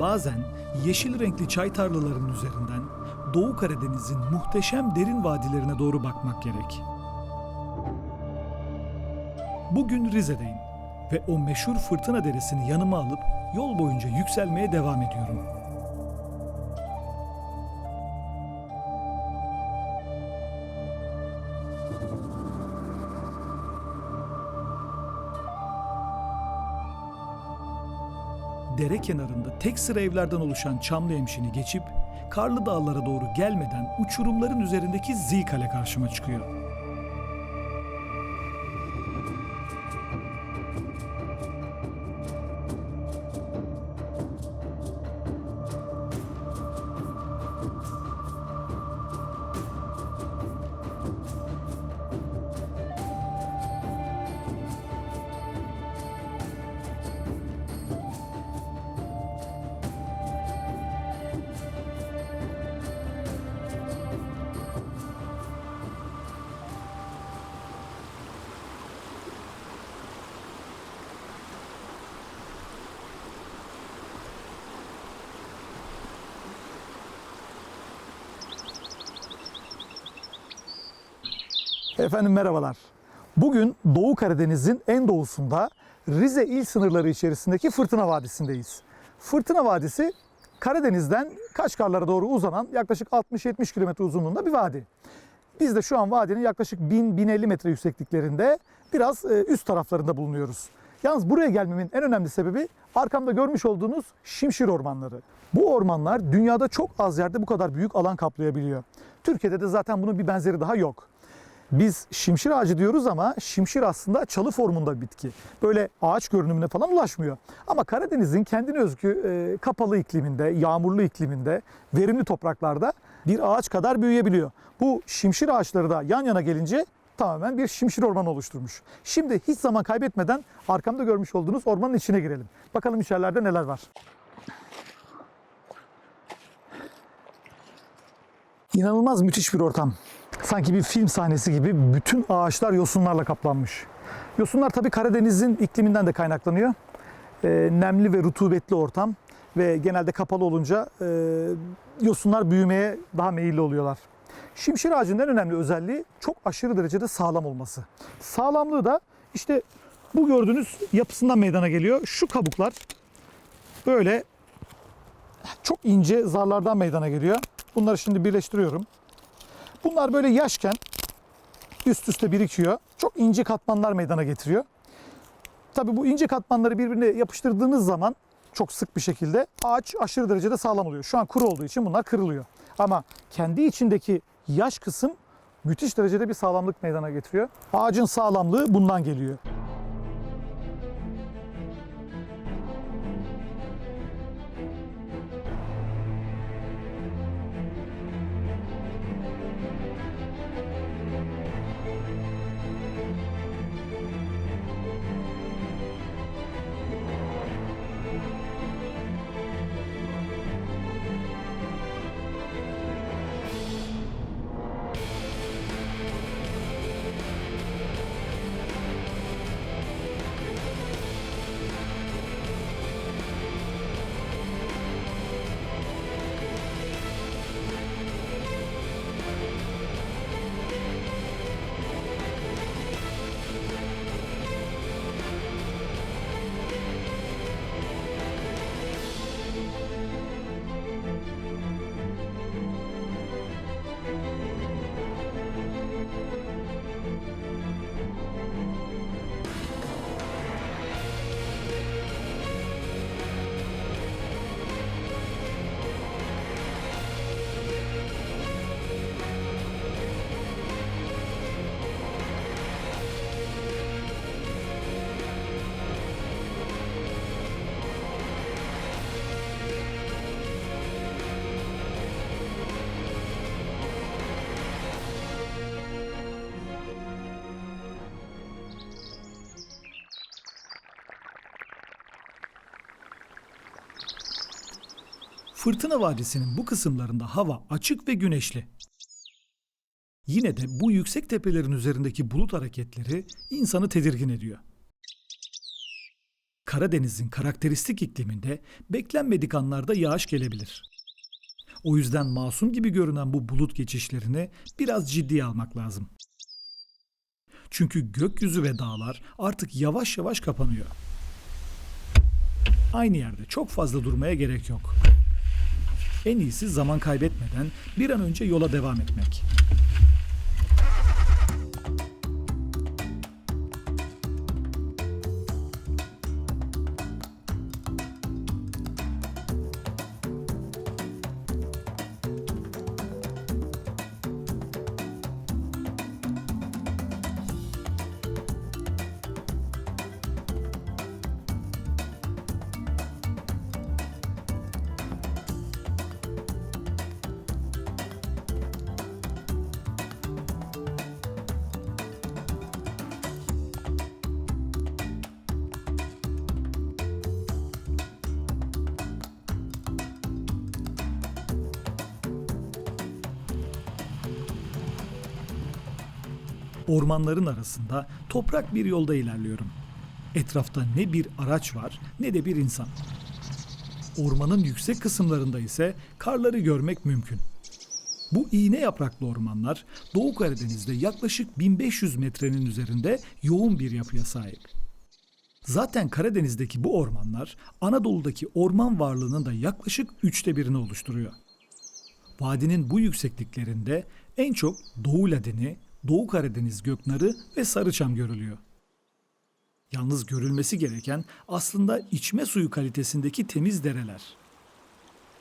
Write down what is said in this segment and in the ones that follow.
Bazen yeşil renkli çay tarlalarının üzerinden Doğu Karadeniz'in muhteşem derin vadilerine doğru bakmak gerek. Bugün Rize'deyim ve o meşhur fırtına deresini yanıma alıp yol boyunca yükselmeye devam ediyorum. Dere kenarında tek sıra evlerden oluşan Çamlı Hemşin'i geçip Karlı Dağlara doğru gelmeden uçurumların üzerindeki Zilkale karşıma çıkıyor. Efendim merhabalar. Bugün Doğu Karadeniz'in en doğusunda Rize il sınırları içerisindeki Fırtına Vadisi'ndeyiz. Fırtına Vadisi Karadeniz'den Kaşgarlara doğru uzanan yaklaşık 60-70 kilometre uzunluğunda bir vadi. Biz de şu an vadinin yaklaşık 1000-1050 metre yüksekliklerinde biraz e, üst taraflarında bulunuyoruz. Yalnız buraya gelmemin en önemli sebebi arkamda görmüş olduğunuz şimşir ormanları. Bu ormanlar dünyada çok az yerde bu kadar büyük alan kaplayabiliyor. Türkiye'de de zaten bunun bir benzeri daha yok. Biz şimşir ağacı diyoruz ama şimşir aslında çalı formunda bitki. Böyle ağaç görünümüne falan ulaşmıyor. Ama Karadeniz'in kendine özgü e, kapalı ikliminde, yağmurlu ikliminde, verimli topraklarda bir ağaç kadar büyüyebiliyor. Bu şimşir ağaçları da yan yana gelince tamamen bir şimşir ormanı oluşturmuş. Şimdi hiç zaman kaybetmeden arkamda görmüş olduğunuz ormanın içine girelim. Bakalım içerilerde neler var. İnanılmaz müthiş bir ortam. Sanki bir film sahnesi gibi bütün ağaçlar yosunlarla kaplanmış. Yosunlar tabii Karadeniz'in ikliminden de kaynaklanıyor. Ee, nemli ve rutubetli ortam ve genelde kapalı olunca e, yosunlar büyümeye daha meyilli oluyorlar. Şimşir ağacının en önemli özelliği çok aşırı derecede sağlam olması. Sağlamlığı da işte bu gördüğünüz yapısından meydana geliyor. Şu kabuklar böyle çok ince zarlardan meydana geliyor. Bunları şimdi birleştiriyorum. Bunlar böyle yaşken üst üste birikiyor. Çok ince katmanlar meydana getiriyor. Tabii bu ince katmanları birbirine yapıştırdığınız zaman çok sık bir şekilde ağaç aşırı derecede sağlam oluyor. Şu an kuru olduğu için bunlar kırılıyor. Ama kendi içindeki yaş kısım müthiş derecede bir sağlamlık meydana getiriyor. Ağacın sağlamlığı bundan geliyor. Fırtına Vadisi'nin bu kısımlarında hava açık ve güneşli. Yine de bu yüksek tepelerin üzerindeki bulut hareketleri insanı tedirgin ediyor. Karadeniz'in karakteristik ikliminde beklenmedik anlarda yağış gelebilir. O yüzden masum gibi görünen bu bulut geçişlerini biraz ciddiye almak lazım. Çünkü gökyüzü ve dağlar artık yavaş yavaş kapanıyor. Aynı yerde çok fazla durmaya gerek yok. En iyisi zaman kaybetmeden bir an önce yola devam etmek. Ormanların arasında toprak bir yolda ilerliyorum. Etrafta ne bir araç var ne de bir insan. Ormanın yüksek kısımlarında ise karları görmek mümkün. Bu iğne yapraklı ormanlar Doğu Karadeniz'de yaklaşık 1500 metrenin üzerinde yoğun bir yapıya sahip. Zaten Karadeniz'deki bu ormanlar Anadolu'daki orman varlığının da yaklaşık üçte birini oluşturuyor. Vadinin bu yüksekliklerinde en çok Doğu Ladeni, Doğu Karadeniz göknarı ve sarıçam görülüyor. Yalnız görülmesi gereken aslında içme suyu kalitesindeki temiz dereler.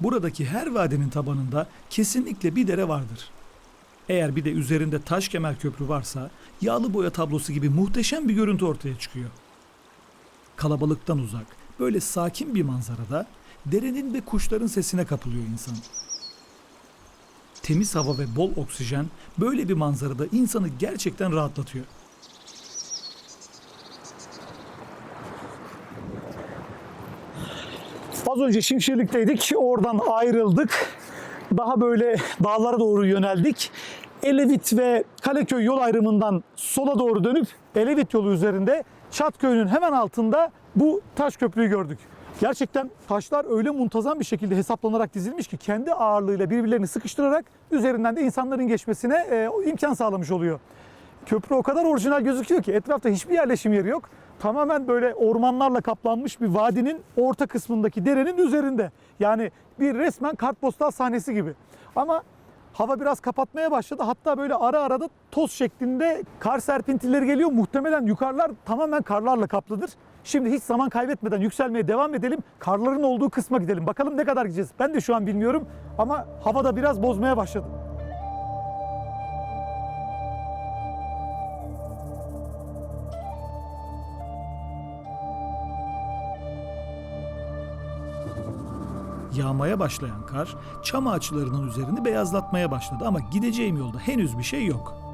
Buradaki her vadinin tabanında kesinlikle bir dere vardır. Eğer bir de üzerinde taş kemer köprü varsa yağlı boya tablosu gibi muhteşem bir görüntü ortaya çıkıyor. Kalabalıktan uzak, böyle sakin bir manzarada derenin ve kuşların sesine kapılıyor insan. Temiz hava ve bol oksijen böyle bir manzarada insanı gerçekten rahatlatıyor. Az önce Şimşirlik'teydik. Oradan ayrıldık. Daha böyle dağlara doğru yöneldik. Elevit ve Kaleköy yol ayrımından sola doğru dönüp Elevit yolu üzerinde Çatköy'ün hemen altında bu taş köprüyü gördük. Gerçekten taşlar öyle muntazam bir şekilde hesaplanarak dizilmiş ki kendi ağırlığıyla birbirlerini sıkıştırarak üzerinden de insanların geçmesine e, imkan sağlamış oluyor. Köprü o kadar orijinal gözüküyor ki etrafta hiçbir yerleşim yeri yok. Tamamen böyle ormanlarla kaplanmış bir vadinin orta kısmındaki derenin üzerinde. Yani bir resmen kartpostal sahnesi gibi. Ama hava biraz kapatmaya başladı. Hatta böyle ara ara da toz şeklinde kar serpintileri geliyor. Muhtemelen yukarılar tamamen karlarla kaplıdır. Şimdi hiç zaman kaybetmeden yükselmeye devam edelim. Karların olduğu kısma gidelim. Bakalım ne kadar gideceğiz. Ben de şu an bilmiyorum ama hava da biraz bozmaya başladı. Yağmaya başlayan kar çam ağaçlarının üzerini beyazlatmaya başladı ama gideceğim yolda henüz bir şey yok.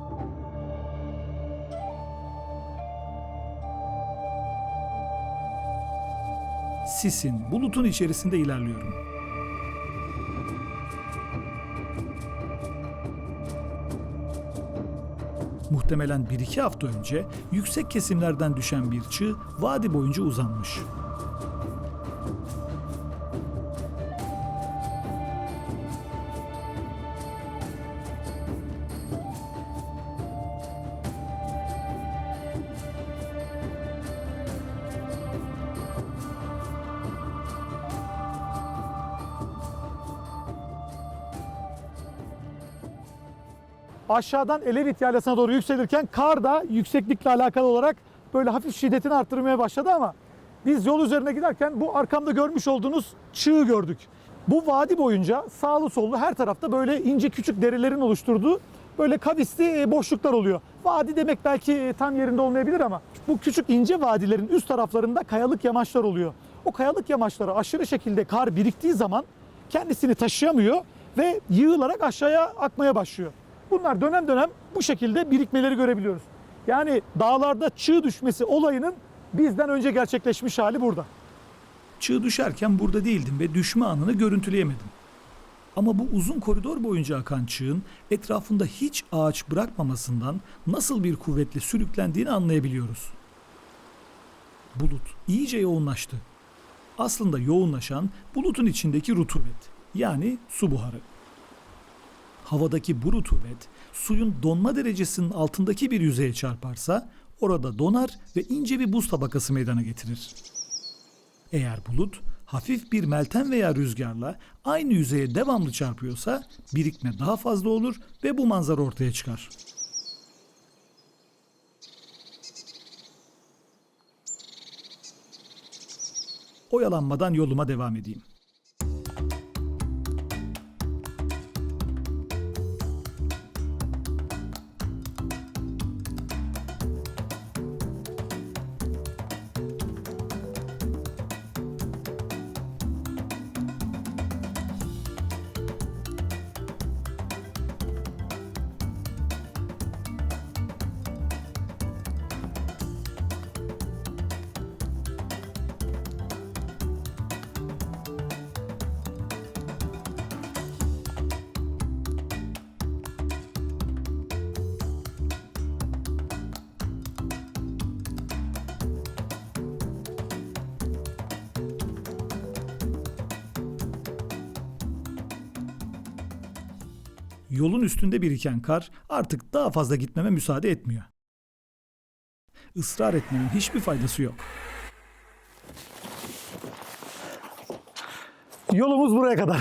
Sisin, bulutun içerisinde ilerliyorum. Muhtemelen 1-2 hafta önce yüksek kesimlerden düşen bir çığ vadi boyunca uzanmış. Aşağıdan Elevit yaylasına doğru yükselirken kar da yükseklikle alakalı olarak böyle hafif şiddetini arttırmaya başladı ama biz yol üzerine giderken bu arkamda görmüş olduğunuz çığı gördük. Bu vadi boyunca sağlı sollu her tarafta böyle ince küçük derelerin oluşturduğu böyle kavisli e, boşluklar oluyor. Vadi demek belki e, tam yerinde olmayabilir ama bu küçük ince vadilerin üst taraflarında kayalık yamaçlar oluyor. O kayalık yamaçlara aşırı şekilde kar biriktiği zaman kendisini taşıyamıyor ve yığılarak aşağıya akmaya başlıyor. Bunlar dönem dönem bu şekilde birikmeleri görebiliyoruz. Yani dağlarda çığ düşmesi olayının bizden önce gerçekleşmiş hali burada. Çığ düşerken burada değildim ve düşme anını görüntüleyemedim. Ama bu uzun koridor boyunca akan çığın etrafında hiç ağaç bırakmamasından nasıl bir kuvvetle sürüklendiğini anlayabiliyoruz. bulut iyice yoğunlaştı. Aslında yoğunlaşan bulutun içindeki rutubet yani su buharı. Havadaki bu rutubet suyun donma derecesinin altındaki bir yüzeye çarparsa orada donar ve ince bir buz tabakası meydana getirir. Eğer bulut hafif bir meltem veya rüzgarla aynı yüzeye devamlı çarpıyorsa birikme daha fazla olur ve bu manzara ortaya çıkar. Oyalanmadan yoluma devam edeyim. Yolun üstünde biriken kar artık daha fazla gitmeme müsaade etmiyor. Israr etmenin hiçbir faydası yok. Yolumuz buraya kadar.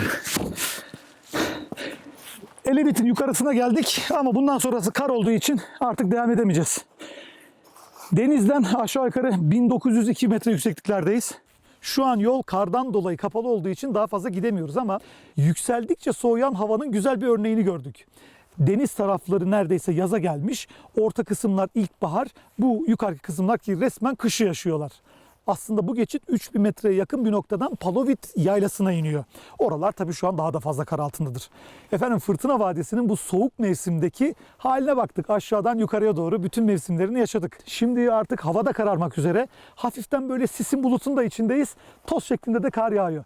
Elebit'in yukarısına geldik ama bundan sonrası kar olduğu için artık devam edemeyeceğiz. Denizden aşağı yukarı 1902 metre yüksekliklerdeyiz. Şu an yol kardan dolayı kapalı olduğu için daha fazla gidemiyoruz ama yükseldikçe soğuyan havanın güzel bir örneğini gördük. Deniz tarafları neredeyse yaza gelmiş. Orta kısımlar ilkbahar. Bu yukarı kısımlar ki resmen kışı yaşıyorlar. Aslında bu geçit 3000 metreye yakın bir noktadan Palovit yaylasına iniyor. Oralar tabii şu an daha da fazla kar altındadır. Efendim Fırtına Vadisi'nin bu soğuk mevsimdeki haline baktık. Aşağıdan yukarıya doğru bütün mevsimlerini yaşadık. Şimdi artık havada kararmak üzere. Hafiften böyle sisin bulutun da içindeyiz. Toz şeklinde de kar yağıyor.